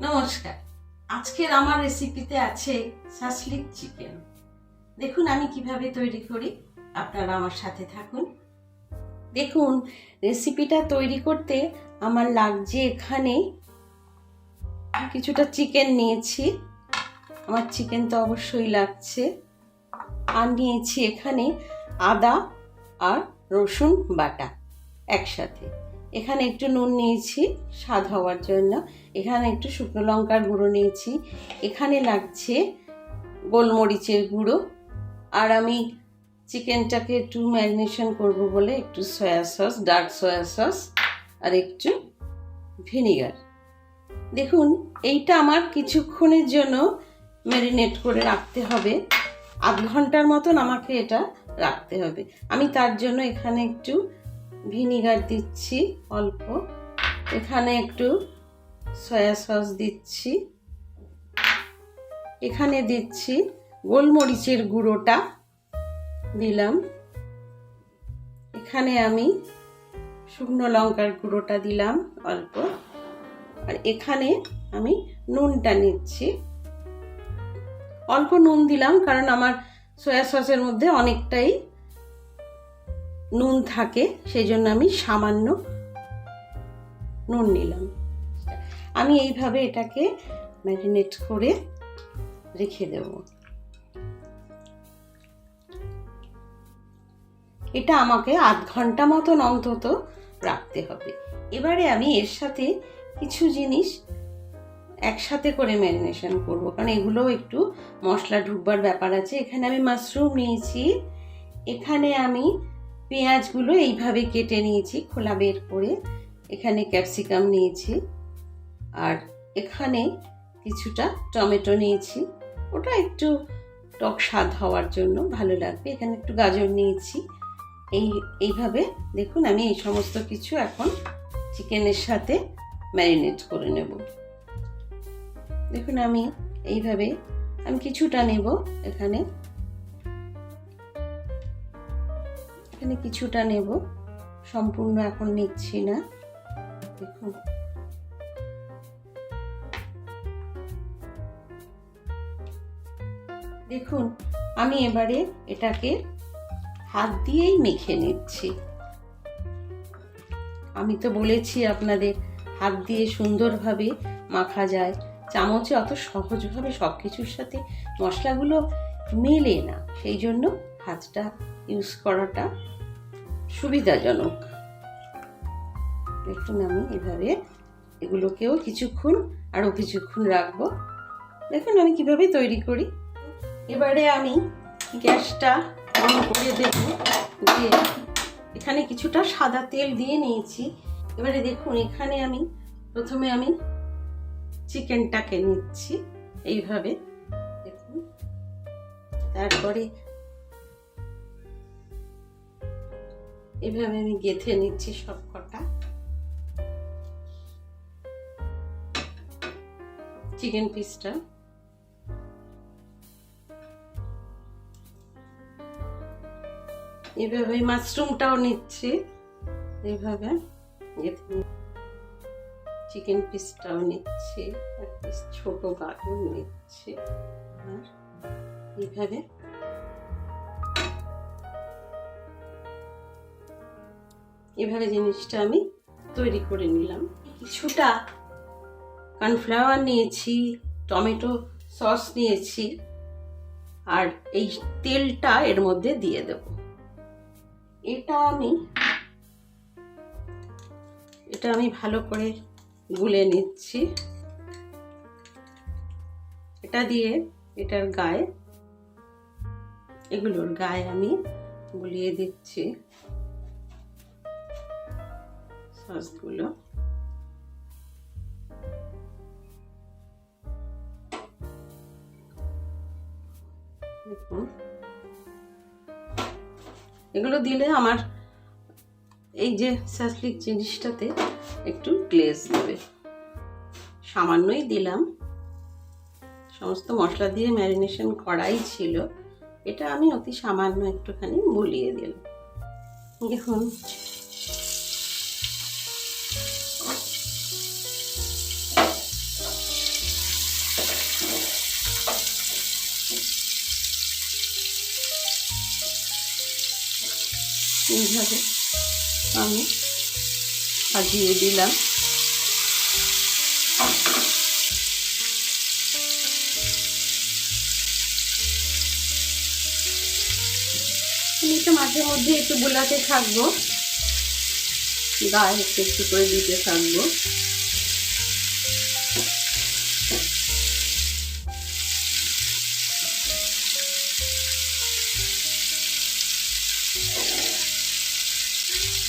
নমস্কার। আজকের আমার রেসিপিতে আছে শাসলিক চিকেন দেখুন, আমি কীভাবে তৈরি করি। আপনারা আমার সাথে থাকুন। দেখুন রেসিপিটা তৈরি করতে আমার লাগছে এখানে কিছুটা চিকেন নিয়েছি। আমার চিকেন তো অবশ্যই লাগছে। আর নিয়েছি এখানে আদা আর রসুন বাটা একসাথে। এখানে একটু নুন নিয়েছি, স্বাদ হওয়ার জন্য। এখানে একটু শুকনো লঙ্কার গুঁড়ো নিয়েছি। এখানে লাগছে গোলমরিচের গুঁড়ো। আর আমি চিকেনটাকে একটু ম্যারিনেশন করব বলে একটু soya sauce, dark soya sauce আর একটু ভিনিগার। দেখুন, এইটা আমার কিছুক্ষণের জন্য ম্যারিনেট করে রাখতে হবে। আধ ঘণ্টার মতন আমাকে এটা রাখতে হবে। আমি তার জন্য এখানে একটু ভিনিগার দিচ্ছি অল্প। এখানে একটু সয়া সস দিচ্ছি। এখানে দিচ্ছি গোলমরিচের গুঁড়োটা দিলাম। এখানে আমি শুকনো লঙ্কার গুঁড়োটা দিলাম অল্প। আর এখানে আমি নুনটা নিচ্ছি। অল্প নুন দিলাম কারণ আমার সয়া সসের মধ্যে অনেকটাই নুন থাকে সেই জন্য আমি সামান্য নুন নিলাম। আমি এইভাবে এটাকে ম্যারিনেট করে রেখে দেব। এটা আমাকে আধ ঘণ্টা মতন অন্তত রাখতে হবে। এবারে আমি এর সাথে কিছু জিনিস একসাথে করে ম্যারিনেশন করব, কারণ এগুলোও একটু মশলা ঢুকবার ব্যাপার আছে। এখানে আমি মাশরুম নিয়েছি। এখানে আমি পেঁয়াজগুলো এইভাবে কেটে নিয়েছি, খোলা বের করে এখানে ক্যাপসিকাম নিয়েছি আর এখানে কিছুটা টমেটো নিয়েছি। ওটা একটু টক স্বাদ হওয়ার জন্য ভালো লাগবে। এখানে একটু গাজর নিয়েছি। এই, এইভাবে দেখুন আমি এই সমস্ত কিছু এখন চিকেনের সাথে ম্যারিনেট করে নেব। দেখুন আমি এইভাবে, আমি কিছুটা নেব এখানে। এখানে কিছুটা নেব। সম্পূর্ণ এখন নিচ্ছি না। দেখুন। দেখুন, আমি এবারে এটাকে হাত দিয়েই মেখে নিচ্ছি। আমি তো বলেছি আপনাদের, হাত দিয়ে সুন্দরভাবে মাখা যায়। চামচে অত সহজভাবে সব কিছুর সাথে মশলাগুলো মেলে না। সেই জন্য হাতটা ইউজ করাটা সুবিধাজনক। দেখুন আমি এভাবে এগুলোকেও কিছুক্ষণ আরও কিছুক্ষণ রাখব। দেখুন আমি কীভাবে তৈরি করি। এবারে আমি গ্যাসটা অন করে দেব। দিয়ে এখানে কিছুটা সাদা তেল দিয়ে নিয়েছি। এবারে দেখুন এখানে আমি প্রথমে আমি চিকেনটাকে নিচ্ছি এইভাবে। দেখুন, তারপরে এভাবে আমি গেথে নিচ্ছি সব কটা। চিকেন পিসটা এভাবে মাশরুমটাও নিচ্ছি। এইভাবে চিকেন পিসটাও নিচ্ছি। ছোট গাজর নিচ্ছি। আর এইভাবে এভাবে জিনিসটা আমি তৈরি করে নিলাম। কিছুটা কর্নফ্লাওয়ার নিয়েছি, টমেটো সস নিয়েছি, আর এই তেলটা এর মধ্যে দিয়ে দেব। এটা আমি এটা আমি ভালো করে গুলে নিচ্ছি। এটা দিয়ে এটার গায়ে, এগুলোর গায়ে আমি গুলিয়ে দিচ্ছি। সসগুলো এগুলো দিলে আমার এই যে সাসলিক জিনিসটাতে একটু গ্লেজ দেবে। সামান্যই দিলাম। সমস্ত মশলা দিয়ে ম্যারিনেশন করাই ছিল। এটা আমি অতি সামান্য একটুখানি বলিয়ে দিলাম। দেখুন। এইভাবে আমি সাজিয়ে দিলাম। মাঝে মধ্যে একটু বোলাতে থাকব। গায়ে একটু একটু করে দিতে থাকব।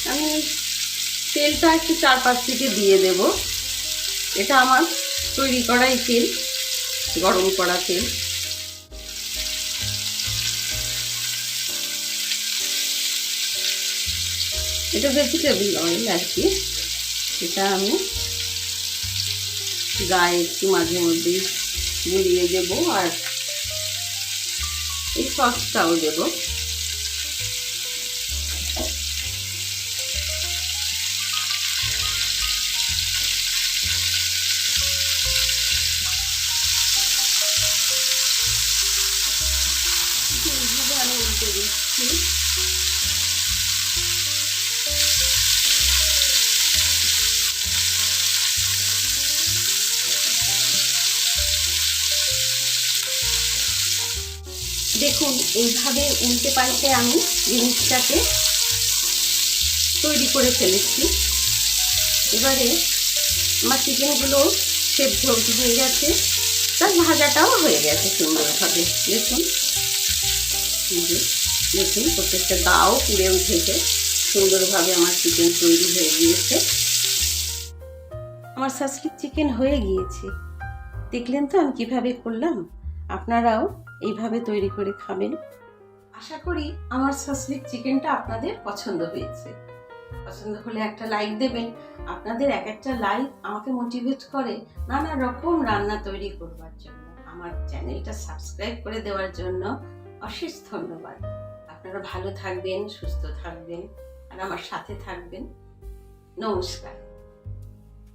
আমি তেলটা একটু চারপাশ থেকে দিয়ে দেব। এটা আমার তৈরি করাই তেল, গরম করা তেল। এটা ভেজিটেবল অয়েল আর কি। এটা আমি গায়ে একটু মাঝে মধ্যে গুলিয়ে দেবো আর এই সসটাও দেবো। দিচ্ছি দেখুন, এইভাবে উল্টে পাল্টে আমি জিনিসটাকে তৈরি করে ফেলেছি। এবারে আমার চিকেনগুলো সেদ্ধ হয়ে গেছে। তার ভাজাটাও হয়ে গেছে সুন্দরভাবে। দেখুন দেখুন, প্রত্যেকটা দাও পুড়ে উঠেছে। সুন্দরভাবে আমার চিকেন তৈরি হয়ে গিয়েছে। আমার সাসলিক চিকেন হয়ে গিয়েছে। দেখলেন তো আমি কীভাবে করলাম? আপনারাও এইভাবে তৈরি করে খাবেন। আশা করি আমার সাসলিক চিকেনটা আপনাদের পছন্দ হয়েছে। পছন্দ হলে একটা লাইক দেবেন। আপনাদের এক একটা লাইক আমাকে মোটিভেট করে নানা রকম রান্না তৈরি করবার জন্য। আমার চ্যানেলটা সাবস্ক্রাইব করে দেওয়ার জন্য অশেষ ধন্যবাদ। আপনারা ভালো থাকবেন সুস্থ থাকবেন আর আমার সাথে থাকবেন। নমস্কার।